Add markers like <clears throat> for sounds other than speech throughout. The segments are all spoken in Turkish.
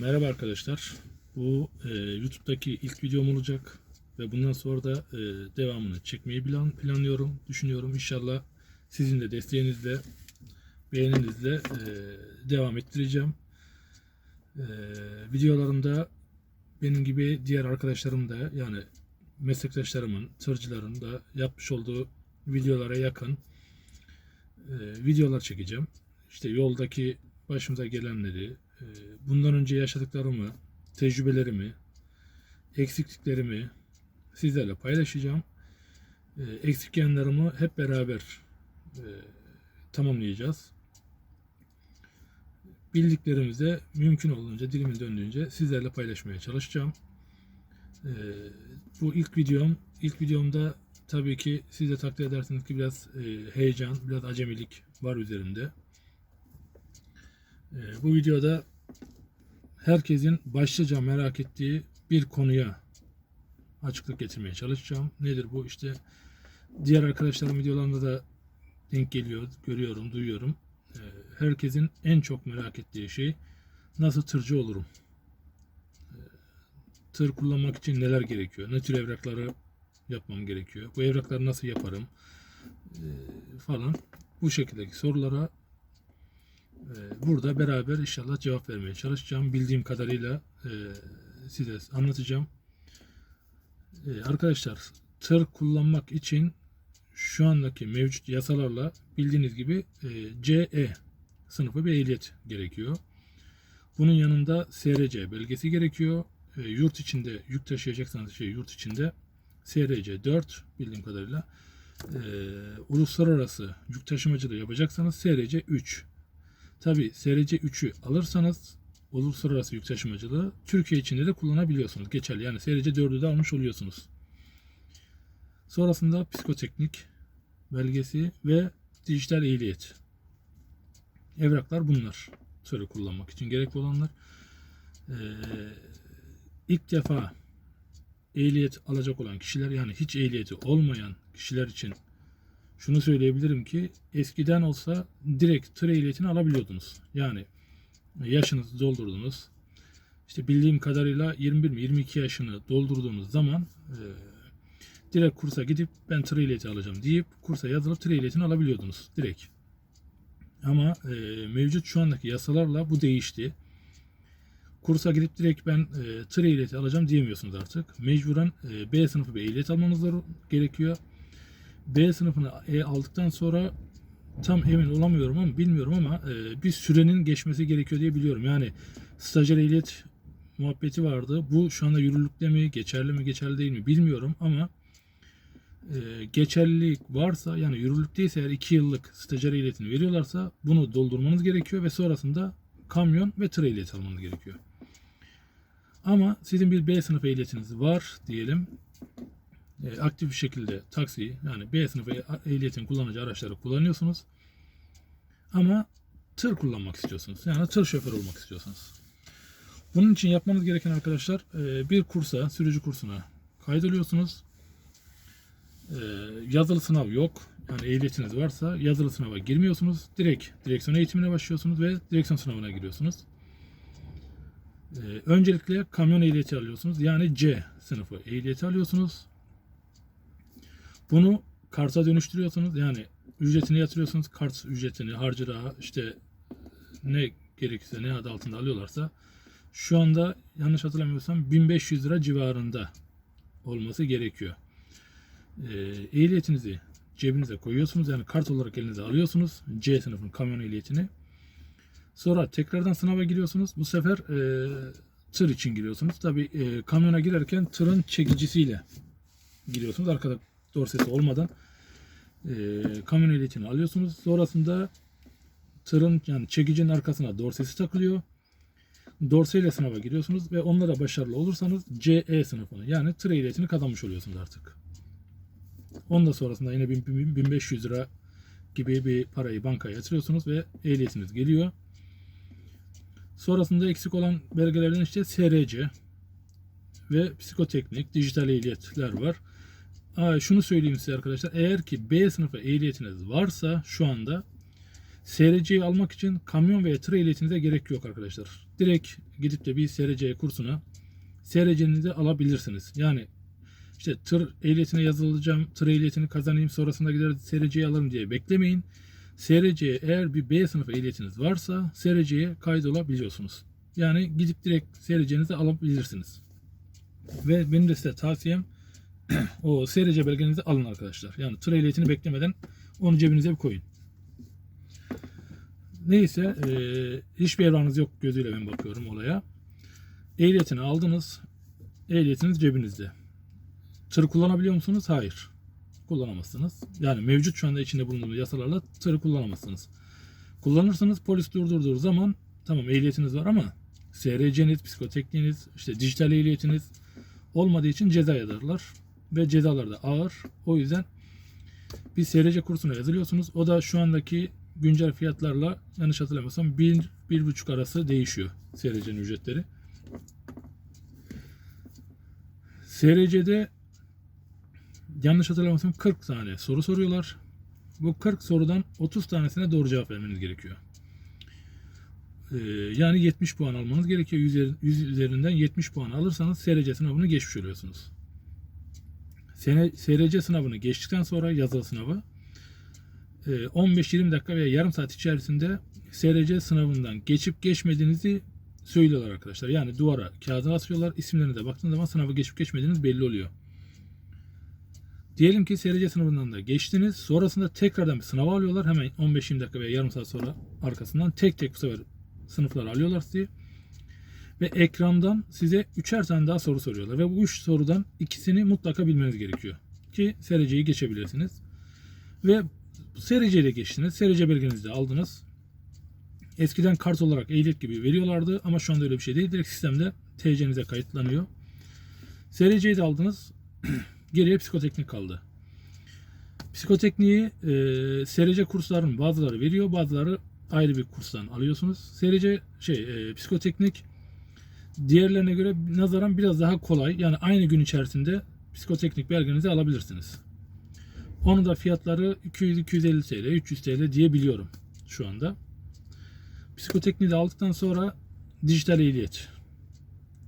Merhaba arkadaşlar. Bu e, YouTube'daki ilk videom olacak ve bundan sonra da e, devamını çekmeyi plan, planlıyorum, düşünüyorum. İnşallah sizin de desteğinizle, beğeninizle e, devam ettireceğim. E, videolarımda benim gibi diğer arkadaşlarım da yani meslektaşlarımın, tırcıların da yapmış olduğu videolara yakın e, videolar çekeceğim. İşte yoldaki başımıza gelenleri, bundan önce yaşadıklarımı, tecrübelerimi, eksikliklerimi sizlerle paylaşacağım. E, Eksik yanlarımı hep beraber e, tamamlayacağız. Bildiklerimizi de mümkün olduğunca, dilimin döndüğünce sizlerle paylaşmaya çalışacağım. E, Bu ilk videom. İlk videomda tabii ki siz de takdir edersiniz ki biraz e, heyecan, biraz acemilik var üzerinde. Ee, Bu videoda herkesin başlıca merak ettiği bir konuya açıklık getirmeye çalışacağım. Nedir bu? İşte diğer arkadaşlarım videolarında da denk geliyor, görüyorum, duyuyorum. Ee, Herkesin en çok merak ettiği şey nasıl tırcı olurum? Ee, Tır kullanmak için neler gerekiyor? Ne tür evrakları yapmam gerekiyor? Bu evrakları nasıl yaparım? Ee, Falan. Bu şekildeki sorulara Burada beraber inşallah cevap vermeye çalışacağım. Bildiğim kadarıyla e, size anlatacağım. E, Arkadaşlar tır kullanmak için şu andaki mevcut yasalarla bildiğiniz gibi e, CE sınıfı bir ehliyet gerekiyor. Bunun yanında SRC belgesi gerekiyor. E, Yurt içinde yük taşıyacaksanız şey yurt içinde SRC 4 bildiğim kadarıyla. E, uluslararası yük taşımacılığı yapacaksanız SRC 3 Tabi SRC 3'ü alırsanız uluslararası yük taşımacılığı Türkiye içinde de kullanabiliyorsunuz. Geçerli. Yani SRC 4'ü de almış oluyorsunuz. Sonrasında psikoteknik belgesi ve dijital ehliyet. Evraklar bunlar. Tırı kullanmak için gerekli olanlar. Ee, ilk defa ehliyet alacak olan kişiler yani hiç ehliyeti olmayan kişiler için şunu söyleyebilirim ki eskiden olsa direkt tır ehliyetini alabiliyordunuz. Yani yaşınızı doldurdunuz. İşte bildiğim kadarıyla 21 mi 22 yaşını doldurduğunuz zaman e, direkt kursa gidip ben tır ehliyeti alacağım deyip kursa yazılıp tır ehliyetini alabiliyordunuz direkt. Ama e, mevcut şu andaki yasalarla bu değişti. Kursa gidip direkt ben e, tır ehliyeti alacağım diyemiyorsunuz artık. Mecburen e, B sınıfı bir ehliyet almanız gerekiyor. B sınıfını e aldıktan sonra tam emin olamıyorum ama bilmiyorum ama e, bir sürenin geçmesi gerekiyor diye biliyorum. Yani stajyer ehliyet muhabbeti vardı. Bu şu anda yürürlükte mi, geçerli mi, geçerli değil mi bilmiyorum ama e, geçerlilik varsa yani yürürlükteyse eğer 2 yıllık stajyer ehliyetini veriyorlarsa bunu doldurmanız gerekiyor ve sonrasında kamyon ve tır ehliyeti almanız gerekiyor. Ama sizin bir B sınıfı ehliyetiniz var diyelim e, aktif bir şekilde taksi yani B sınıfı ehliyetin kullanıcı araçları kullanıyorsunuz. Ama tır kullanmak istiyorsunuz. Yani tır şoförü olmak istiyorsunuz. Bunun için yapmanız gereken arkadaşlar e, bir kursa, sürücü kursuna kaydoluyorsunuz. E, yazılı sınav yok. Yani ehliyetiniz varsa yazılı sınava girmiyorsunuz. Direkt direksiyon eğitimine başlıyorsunuz ve direksiyon sınavına giriyorsunuz. E, öncelikle kamyon ehliyeti alıyorsunuz. Yani C sınıfı ehliyeti alıyorsunuz. Bunu karta dönüştürüyorsunuz. Yani ücretini yatırıyorsunuz. Kart ücretini, harcırığa işte ne gerekirse ne adı altında alıyorlarsa şu anda yanlış hatırlamıyorsam 1500 lira civarında olması gerekiyor. Ee, ehliyetinizi cebinize koyuyorsunuz. Yani kart olarak elinize alıyorsunuz. C sınıfının kamyon ehliyetini. Sonra tekrardan sınava giriyorsunuz. Bu sefer e, tır için giriyorsunuz. Tabi e, kamyona girerken tırın çekicisiyle giriyorsunuz. Arkada dorsesi olmadan e, kamyon ehliyetini alıyorsunuz. Sonrasında tırın yani çekicinin arkasına dorsesi takılıyor. Dorseyle sınava giriyorsunuz ve onlara başarılı olursanız CE sınıfını yani tır ehliyetini kazanmış oluyorsunuz artık. Ondan sonrasında yine 1500 lira gibi bir parayı bankaya yatırıyorsunuz ve ehliyetiniz geliyor. Sonrasında eksik olan belgelerden işte SRC ve psikoteknik, dijital ehliyetler var. Şunu söyleyeyim size arkadaşlar. Eğer ki B sınıfı ehliyetiniz varsa şu anda SRC'yi almak için kamyon veya tır ehliyetinize gerek yok arkadaşlar. Direkt gidip de bir SRC kursuna SRC'nizi alabilirsiniz. Yani işte tır ehliyetine yazılacağım, tır ehliyetini kazanayım sonrasında gider SRC'yi alırım diye beklemeyin. SRC'ye eğer bir B sınıfı ehliyetiniz varsa SRC'ye kaydolabiliyorsunuz. Yani gidip direkt SRC'nizi alabilirsiniz. Ve benim de size tavsiyem <clears throat> o SRC belgenizi alın arkadaşlar. Yani tır ehliyetini beklemeden onu cebinize bir koyun. Neyse e, hiçbir evranınız yok gözüyle ben bakıyorum olaya. Ehliyetini aldınız. Ehliyetiniz cebinizde. Tır kullanabiliyor musunuz? Hayır. Kullanamazsınız. Yani mevcut şu anda içinde bulunduğumuz yasalarla tırı kullanamazsınız. Kullanırsanız polis durdurduğu zaman tamam ehliyetiniz var ama SRC'niz, psikotekniğiniz, işte dijital ehliyetiniz olmadığı için ceza yazarlar. Ve cezalar da ağır. O yüzden bir SRC kursuna yazılıyorsunuz. O da şu andaki güncel fiyatlarla yanlış hatırlamıyorsam 1-1,5 arası değişiyor SRC'nin ücretleri. SRC'de yanlış hatırlamıyorsam 40 tane soru soruyorlar. Bu 40 sorudan 30 tanesine doğru cevap vermeniz gerekiyor. Ee, yani 70 puan almanız gerekiyor. 100 üzer- 100 üzerinden 70 puan alırsanız SRC sınavını geçmiş oluyorsunuz. SRC sınavını geçtikten sonra yazılı sınavı e, 15-20 dakika veya yarım saat içerisinde SRC sınavından geçip geçmediğinizi söylüyorlar arkadaşlar. Yani duvara kağıdını asıyorlar. İsimlerinize baktığınız zaman sınavı geçip geçmediğiniz belli oluyor. Diyelim ki SRC sınavından da geçtiniz. Sonrasında tekrardan bir sınava alıyorlar. Hemen 15-20 dakika veya yarım saat sonra arkasından tek tek bu sefer sınıflar alıyorlar sizi. Ve ekrandan size üçer tane daha soru soruyorlar. Ve bu üç sorudan ikisini mutlaka bilmeniz gerekiyor. Ki SRC'yi geçebilirsiniz. Ve SRC ile geçtiniz. SRC belgenizi de aldınız. Eskiden kart olarak ehliyet gibi veriyorlardı ama şu anda öyle bir şey değil. Direkt sistemde TC'nize kayıtlanıyor. SRC'yi de aldınız. <clears throat> Geriye psikoteknik kaldı. Psikotekniği e, SRC kurslarının bazıları veriyor, bazıları ayrı bir kurstan alıyorsunuz. SRC şey e, psikoteknik diğerlerine göre nazaran biraz daha kolay. Yani aynı gün içerisinde psikoteknik belgenizi alabilirsiniz. Onun da fiyatları 200-250 TL, 300 TL diye biliyorum şu anda. Psikotekniği de aldıktan sonra dijital ehliyet.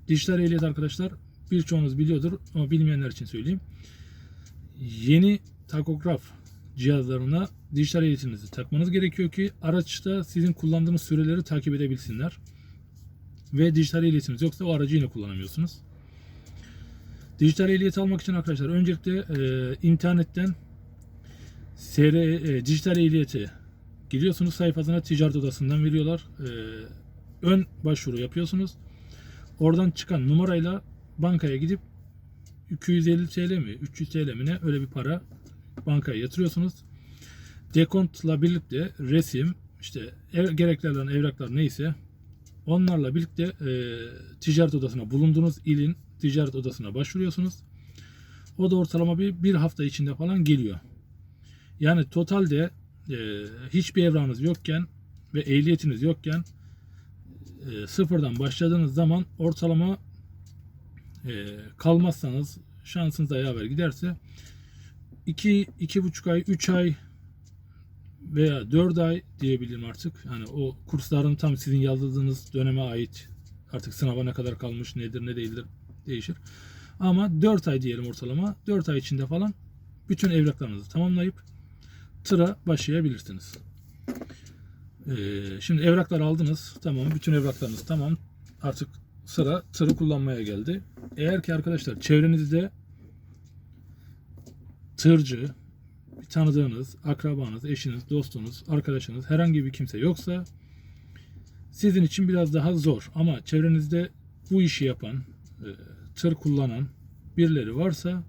Dijital ehliyet arkadaşlar birçoğunuz biliyordur ama bilmeyenler için söyleyeyim. Yeni takograf cihazlarına dijital ehliyetinizi takmanız gerekiyor ki araçta sizin kullandığınız süreleri takip edebilsinler. Ve dijital ehliyetiniz yoksa o aracı yine kullanamıyorsunuz. Dijital ehliyet almak için arkadaşlar öncelikle e, internetten SR, e, dijital ehliyeti giriyorsunuz sayfasına ticaret odasından veriyorlar. E, ön başvuru yapıyorsunuz. Oradan çıkan numarayla bankaya gidip 250 TL mi 300 TL mi ne öyle bir para bankaya yatırıyorsunuz. Dekontla birlikte resim işte ev, gerekli olan evraklar neyse onlarla birlikte e, ticaret odasına bulunduğunuz ilin ticaret odasına başvuruyorsunuz. O da ortalama bir, bir hafta içinde falan geliyor. Yani totalde e, hiçbir evranız yokken ve ehliyetiniz yokken e, sıfırdan başladığınız zaman ortalama e, kalmazsanız şansınız da yaver giderse 2 iki, buçuk ay 3 ay veya 4 ay diyebilirim artık. Yani o kursların tam sizin yazdığınız döneme ait artık sınava ne kadar kalmış nedir ne değildir değişir. Ama 4 ay diyelim ortalama. 4 ay içinde falan bütün evraklarınızı tamamlayıp tıra başlayabilirsiniz. Ee, şimdi evraklar aldınız. Tamam. Bütün evraklarınız tamam. Artık sıra tırı kullanmaya geldi. Eğer ki arkadaşlar çevrenizde tırcı, tanıdığınız, akrabanız, eşiniz, dostunuz, arkadaşınız herhangi bir kimse yoksa sizin için biraz daha zor. Ama çevrenizde bu işi yapan, e, tır kullanan birileri varsa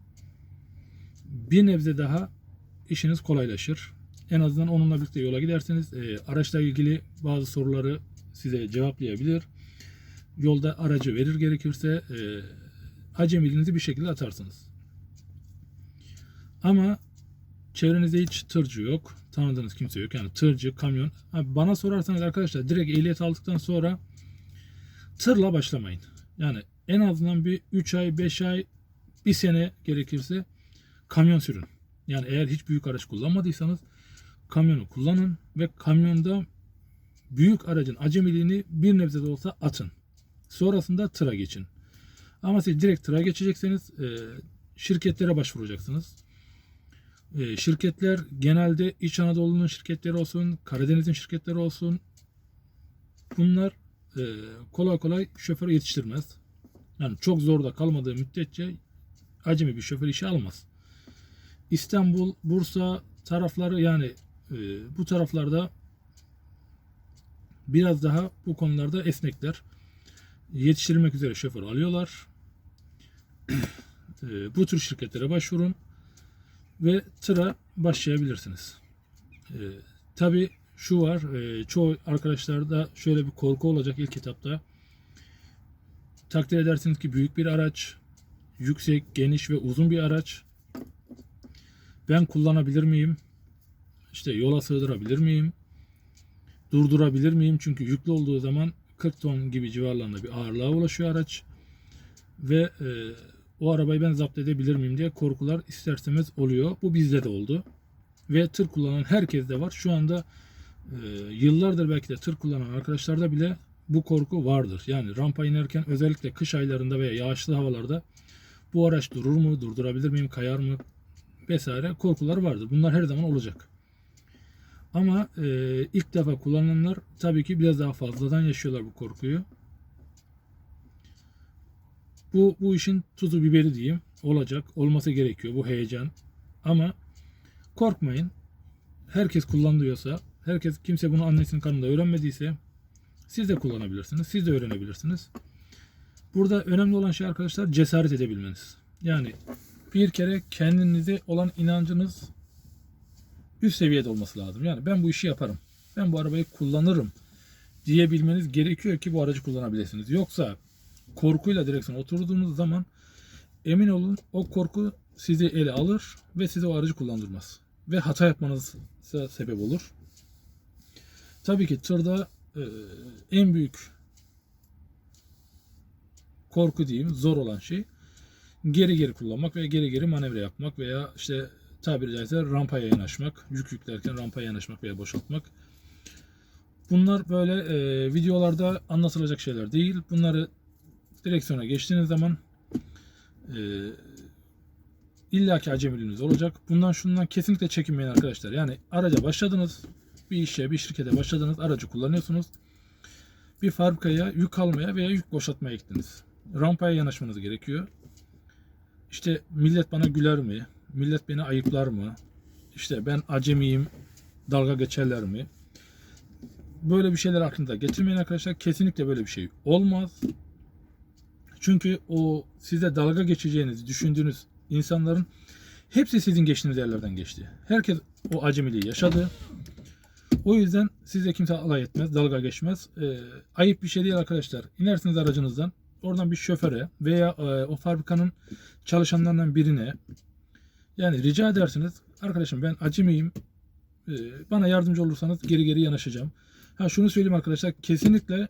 bir nebze daha işiniz kolaylaşır. En azından onunla birlikte yola giderseniz e, araçla ilgili bazı soruları size cevaplayabilir. Yolda aracı verir gerekirse e, acemiliğinizi bir şekilde atarsınız. Ama çevrenizde hiç tırcı yok. Tanıdığınız kimse yok. Yani tırcı, kamyon. Bana sorarsanız arkadaşlar direkt ehliyet aldıktan sonra tırla başlamayın. Yani en azından bir 3 ay, 5 ay, bir sene gerekirse kamyon sürün. Yani eğer hiç büyük araç kullanmadıysanız kamyonu kullanın ve kamyonda büyük aracın acemiliğini bir nebze de olsa atın. Sonrasında tıra geçin. Ama siz direkt tıra geçecekseniz e, şirketlere başvuracaksınız. E, şirketler genelde İç Anadolu'nun şirketleri olsun, Karadeniz'in şirketleri olsun. Bunlar e, kolay kolay şoför yetiştirmez. Yani çok zorda kalmadığı müddetçe acemi bir şoför işe almaz. İstanbul, Bursa tarafları yani e, bu taraflarda biraz daha bu konularda esnekler. Yetiştirilmek üzere şoför alıyorlar. <clears throat> E, bu tür şirketlere başvurun ve tıra başlayabilirsiniz. E, Tabi şu var, e, çoğu arkadaşlarda şöyle bir korku olacak ilk etapta. Takdir edersiniz ki büyük bir araç, yüksek, geniş ve uzun bir araç. Ben kullanabilir miyim? İşte yola sığdırabilir miyim? Durdurabilir miyim? Çünkü yüklü olduğu zaman 40 ton gibi civarlarında bir ağırlığa ulaşıyor araç. Ve e, o arabayı ben zapt edebilir miyim diye korkular isterseniz oluyor. Bu bizde de oldu. Ve tır kullanan herkes de var. Şu anda e, yıllardır belki de tır kullanan arkadaşlarda bile bu korku vardır. Yani rampa inerken özellikle kış aylarında veya yağışlı havalarda bu araç durur mu, durdurabilir miyim, kayar mı vesaire korkular vardır. Bunlar her zaman olacak. Ama e, ilk defa kullananlar tabii ki biraz daha fazladan yaşıyorlar bu korkuyu. Bu, bu işin tuzu biberi diyeyim. Olacak, olması gerekiyor bu heyecan. Ama korkmayın. Herkes kullanıyorsa, herkes kimse bunu annesinin karnında öğrenmediyse siz de kullanabilirsiniz. Siz de öğrenebilirsiniz. Burada önemli olan şey arkadaşlar cesaret edebilmeniz. Yani bir kere kendinize olan inancınız üst seviyede olması lazım. Yani ben bu işi yaparım. Ben bu arabayı kullanırım diyebilmeniz gerekiyor ki bu aracı kullanabilirsiniz. Yoksa korkuyla direksiyona oturduğunuz zaman emin olun o korku sizi ele alır ve size o aracı kullandırmaz. Ve hata yapmanıza sebep olur. Tabii ki tırda e, en büyük korku diyeyim zor olan şey geri geri kullanmak ve geri geri manevra yapmak veya işte tabiri caizse rampaya yanaşmak, yük yüklerken rampaya yanaşmak veya boşaltmak. Bunlar böyle e, videolarda anlatılacak şeyler değil. Bunları direksiyona geçtiğiniz zaman e, illaki acemiliğiniz olacak. Bundan şundan kesinlikle çekinmeyin arkadaşlar. Yani araca başladınız, bir işe, bir şirkete başladınız, aracı kullanıyorsunuz. Bir fabrikaya yük almaya veya yük boşaltmaya gittiniz. Rampaya yanaşmanız gerekiyor. İşte millet bana güler mi? Millet beni ayıplar mı? İşte ben acemiyim, dalga geçerler mi? Böyle bir şeyler aklınıza getirmeyin arkadaşlar. Kesinlikle böyle bir şey olmaz. Çünkü o size dalga geçeceğinizi düşündüğünüz insanların hepsi sizin geçtiğiniz yerlerden geçti. Herkes o acemiliği yaşadı. O yüzden sizle kimse alay etmez, dalga geçmez. Ee, ayıp bir şey değil arkadaşlar. İnersiniz aracınızdan. Oradan bir şoföre veya e, o fabrikanın çalışanlarından birine yani rica edersiniz. Arkadaşım ben acemiyim. Ee, bana yardımcı olursanız geri geri yanaşacağım. Ha şunu söyleyeyim arkadaşlar. Kesinlikle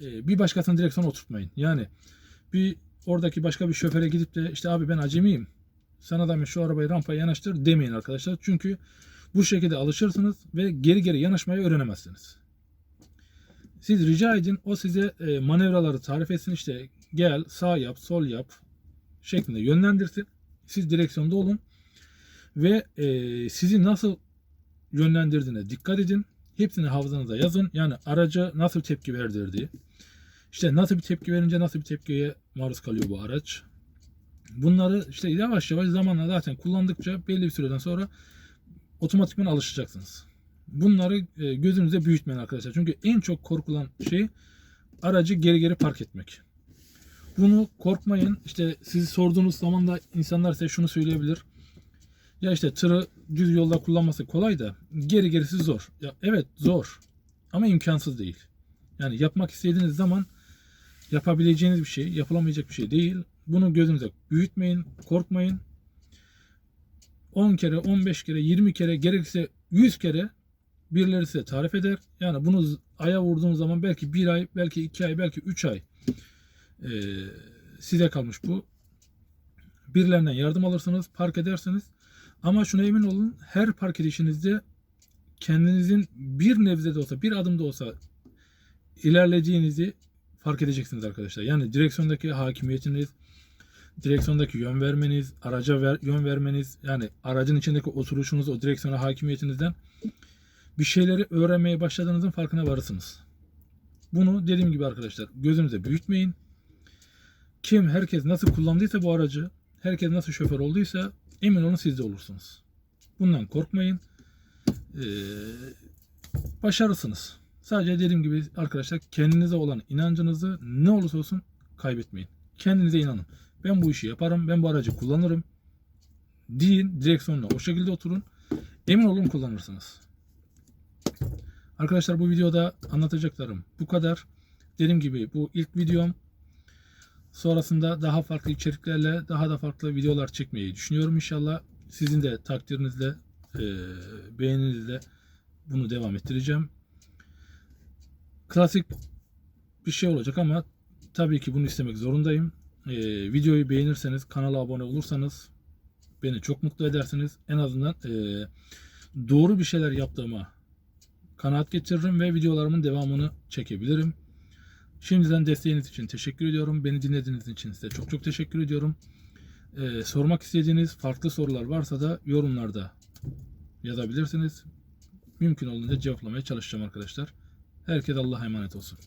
e, bir başkasını direksiyona oturtmayın. Yani bir oradaki başka bir şoföre gidip de işte abi ben acemiyim. Sana da şu arabayı rampaya yanaştır demeyin arkadaşlar. Çünkü bu şekilde alışırsınız ve geri geri yanaşmayı öğrenemezsiniz. Siz rica edin o size e, manevraları tarif etsin işte gel sağ yap sol yap şeklinde yönlendirsin. Siz direksiyonda olun ve e, sizi nasıl yönlendirdiğine dikkat edin. Hepsini hafızanıza yazın. Yani araca nasıl tepki verdirdiği. İşte nasıl bir tepki verince nasıl bir tepkiye maruz kalıyor bu araç. Bunları işte yavaş yavaş zamanla zaten kullandıkça belli bir süreden sonra otomatikman alışacaksınız. Bunları e, gözünüzde büyütmeyin arkadaşlar. Çünkü en çok korkulan şey aracı geri geri park etmek. Bunu korkmayın. İşte sizi sorduğunuz zaman da insanlar size şunu söyleyebilir. Ya işte tırı düz yolda kullanması kolay da geri gerisi zor. Ya evet zor ama imkansız değil. Yani yapmak istediğiniz zaman yapabileceğiniz bir şey, yapılamayacak bir şey değil. Bunu gözünüze büyütmeyin, korkmayın. 10 kere, 15 kere, 20 kere, gerekirse 100 kere birileri size tarif eder. Yani bunu aya vurduğunuz zaman belki bir ay, belki iki ay, belki üç ay e, size kalmış bu. Birilerinden yardım alırsınız, park edersiniz. Ama şuna emin olun her park edişinizde kendinizin bir nebze de olsa, bir adım da olsa ilerlediğinizi fark edeceksiniz arkadaşlar. Yani direksiyondaki hakimiyetiniz, direksiyondaki yön vermeniz, araca ver- yön vermeniz, yani aracın içindeki oturuşunuz, o direksiyona hakimiyetinizden bir şeyleri öğrenmeye başladığınızın farkına varırsınız. Bunu dediğim gibi arkadaşlar gözünüze büyütmeyin. Kim herkes nasıl kullandıysa bu aracı, herkes nasıl şoför olduysa emin olun siz de olursunuz. Bundan korkmayın. Ee, başarısınız. Sadece dediğim gibi arkadaşlar kendinize olan inancınızı ne olursa olsun kaybetmeyin. Kendinize inanın. Ben bu işi yaparım, ben bu aracı kullanırım. Deyin, direksiyonla o şekilde oturun. Emin olun kullanırsınız. Arkadaşlar bu videoda anlatacaklarım bu kadar. Dediğim gibi bu ilk videom. Sonrasında daha farklı içeriklerle daha da farklı videolar çekmeyi düşünüyorum inşallah. Sizin de takdirinizle, beğeninizle bunu devam ettireceğim. Klasik bir şey olacak ama tabii ki bunu istemek zorundayım. E, videoyu beğenirseniz, kanala abone olursanız beni çok mutlu edersiniz. En azından e, doğru bir şeyler yaptığıma kanaat getiririm ve videolarımın devamını çekebilirim. Şimdiden desteğiniz için teşekkür ediyorum. Beni dinlediğiniz için size çok çok teşekkür ediyorum. Ee, sormak istediğiniz farklı sorular varsa da yorumlarda yazabilirsiniz. Mümkün olduğunca cevaplamaya çalışacağım arkadaşlar. Herkes Allah'a emanet olsun.